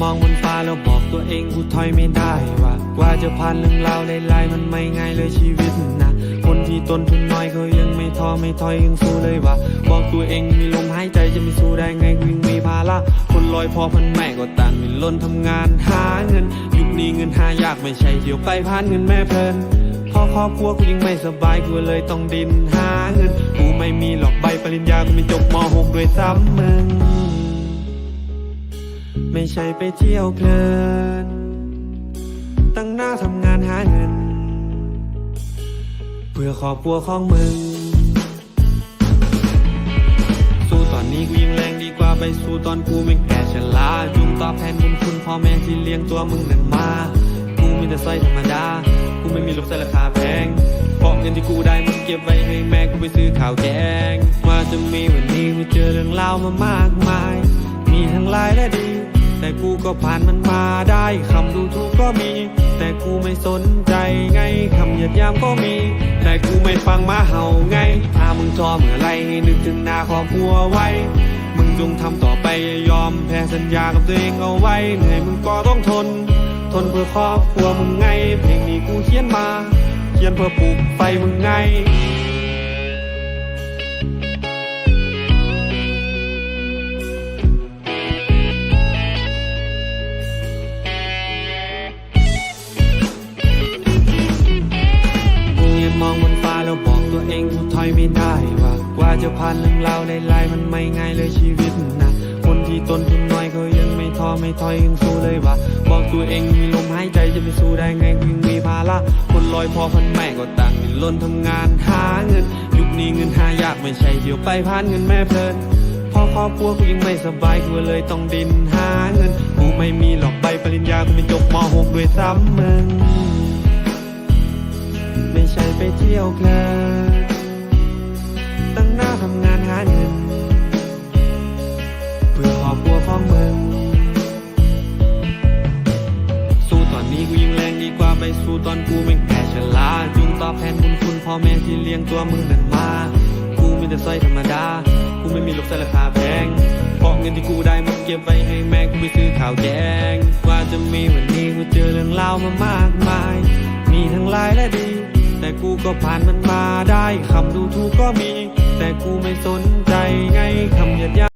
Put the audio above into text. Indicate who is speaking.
Speaker 1: มองบนฟ้าแล้วบอกตัวเองกูถอยไม่ได้ว่ากว่าจะผ่านเรื่องราวหลายๆมันไม่ง่ายเลยชีวิตนะคนที่ตนทุนน้อยเขายังไม่ท้อไม่ถอยยังสู้เลยว่ะบอกตัวเองมีลมหายใจจะไม่สู้ได้ไงกูยังมีภาระคนลอยพอพันแม่ก็ต่างมีล้นทำงานหาเงิน ยุคนี้เงินหายากไม่ใช่เที่ยวไปผ่านเงินแม่เพลินพอครอบครัวกูยังไม่สบายกูเลยต้องดิ้นหาเงินกูไม่มีหรอกใบปริญญากูไม่จบม .6 ด้วยซ้ำมึง ไม่ใช่ไปเที่ยวเพลิน ตั้งหน้าทำงานหาเงิน เพื่อครอบครัวของมึง สู้ตอนนี้กูยังแรงดีกว่าไปสู้ตอนกูไม่แก่ชราจุงตอบแทนบุญคุณพ่อแม่ที่เลี้ยงตัวมึงนั่นมา กูมีแต่สร้อยธรรมดา กูไม่มีลูกใส่ราคาแพงเพราะเงินที่กูได้มึงเก็บไว้ให้แม่กูไปซื้อข้าวแกงว่าจะมีวันนี้กูเจอเรื่องราวมามากมาย มีทั้งร้ายและดี แต่กูก็ผ่านมันมาได้คำดูถูกก็มี แต่กูไม่สนใจไงคำหยียดยามก็มี แต่กูไม่ฟังมาเห่าไงถ้ามึงท้อเมื่อไรให้นึกถึงหน้าครอบครัวไว้ มึงจงทำต่อไปอย่ายอมแพ้สัญญากับตัวเองเอาไว้เหนื่อยมึงก็ต้องทน ทนเพื่อครอบครัวมึงไง เพลงนี้กูเขียนมา เขียนเพื่อปลุกไฟมึงไง ไม่ได้ว่ากว่าจะผ่านเรื่องราวหลายๆมันไม่ง่ายเลยชีวิตนะคนที่ตนทุนน้อยเขายังไม่ท้อไม่ถอยยังสู้เลยว่ะบอกตัวเองมีลมหายใจจะไปสู้ได้ไงยังมีภาระคนลอยพอพันแม่ก็ต่างดิ้นรนทำงานหาเงิน ยุคนี้เงินหายากไม่ใช่เที่ยวไปผ่านเงินแม่เพลินพอครอบครัวกูยังไม่สบายกูเลยต้องดินหาเงินกูไม่มีหรอกใบปริญญากูไม่จบม .6 ด้วยซ้ำมึงไม่ใช่ไปเที่ยวเพลิน ตอนกูไม่งแก่ชราจุงตอบแทนบุญคุณพ่อแม่ที่เลี้ยงตัวมึงนั่นมา กูมีแต่สร้อยธรรมดา กูไม่มีลูกใส่ราคาแพงเพราะเงินที่กูได้มันเก็บไว้ให้แม่กูไปซื้อข้าวแกงกว่าจะมีวันนี้กูเจอเรื่องราวมามากมาย มีทั้งร้ายและดี แต่กูก็ผ่านมันมาได้คำดูถูกก็มี แต่กูไม่สนใจไงคำหยียดหยา